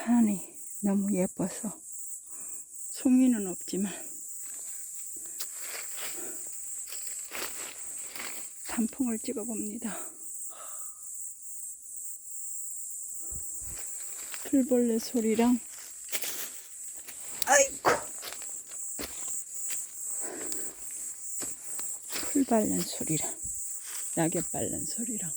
산이 너무 예뻐서 송이는 없지만 단풍을 찍어 봅니다. 풀벌레 소리랑 아이고 풀 밟는 소리랑 낙엽 밟는 소리랑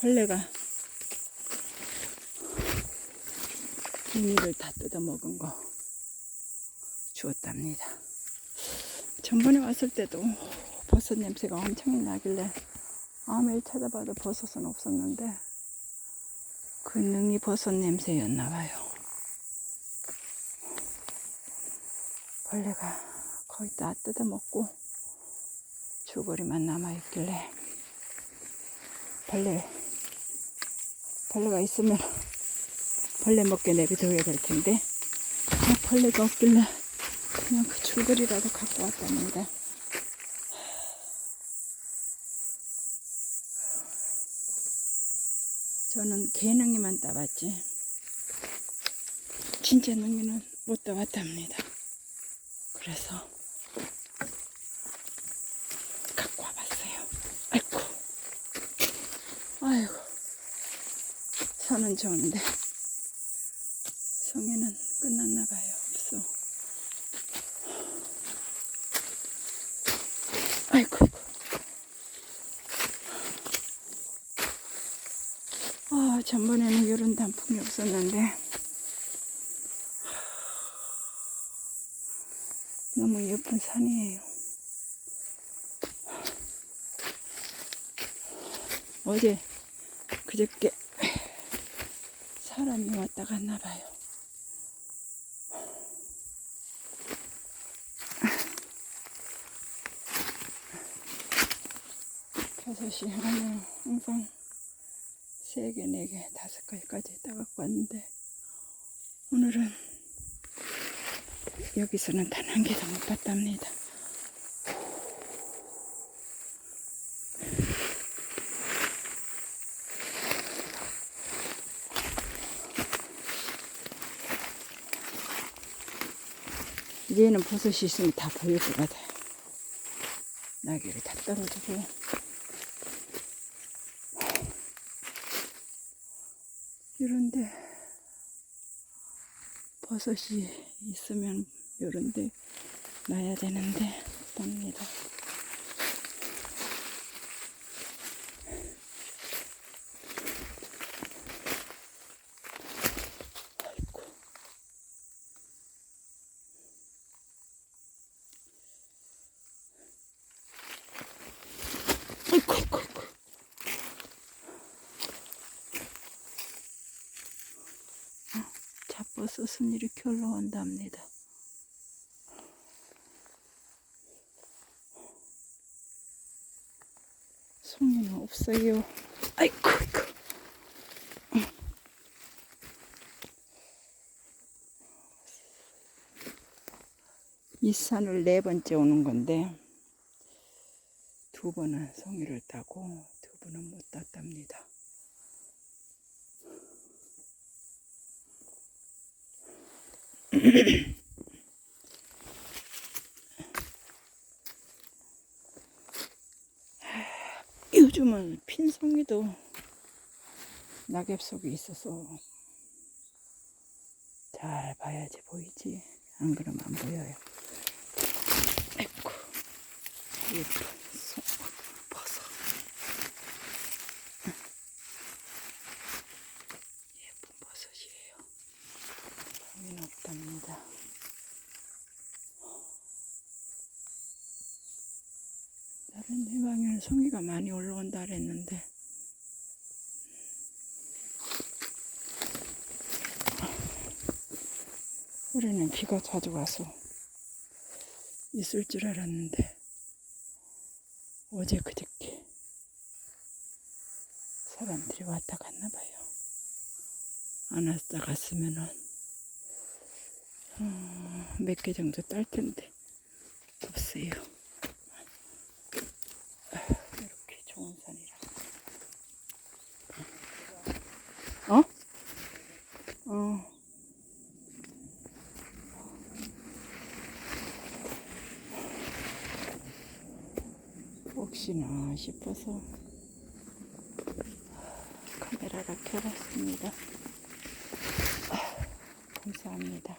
벌레가 비닐을 다 뜯어먹은 거 주었답니다. 전번에 왔을 때도 버섯 냄새가 엄청 나길래 아무리 찾아봐도 버섯은 없었는데 그 능이 버섯 냄새였나 봐요. 벌레가 거의 다 뜯어먹고 줄거리만 남아있길래 벌레 벌레가 있으면 벌레 먹게 내비둬야 될 텐데 아, 벌레가 없길래 그냥 그 줄거리라도 갖고 왔답니다. 저는 개능이만 따봤지 진짜 능이는 못 따봤답니다. 그래서 갖고 와봤어요. 아이고, 아이고, 산은 좋은데 성에는 끝났나 봐요. 없어. 아이고. 아, 전번에는 이런 단풍이 없었는데 너무 예쁜 산이에요. 어제 그저께 사람이 왔다 갔나 봐요. 시 하면 항상 세 개, 네 개, 다섯 개까지 따갖고 왔는데 오늘은 여기서는 단 한 개도 못 봤답니다. 이제는 버섯이 있으면 다 보일 것 같아요. 낙엽이 다 떨어지고. 이런데 버섯이 있으면 이런데 놔야 되는데 없답니다. 아이고. 잡버섯은 이렇게 올라온답니다. 송이는 없어요. 아이고, 아이고. 이 산을 네 번째 오는 건데, 두 번은 송이를 따고, 두 번은 못 땄답니다. 요즘은 핀송이도 낙엽 속에 있어서 잘 봐야지 보이지. 안 그러면 안 보여요. 아이고, 예쁜 송, 버섯. 예쁜 버섯이에요. 송이는 없답니다. 다른 해방에는 송이가 많이 올라온다 그랬는데 올해는 비가 자주 와서 있을 줄 알았는데 어제 그저께 사람들이 왔다 갔나 봐요. 안 왔다 갔으면은 어, 몇 개 정도 딸 텐데 없어요. 이렇게 좋은 산이라. 혹시나 싶어서 카메라를 켜봤습니다. 감사합니다.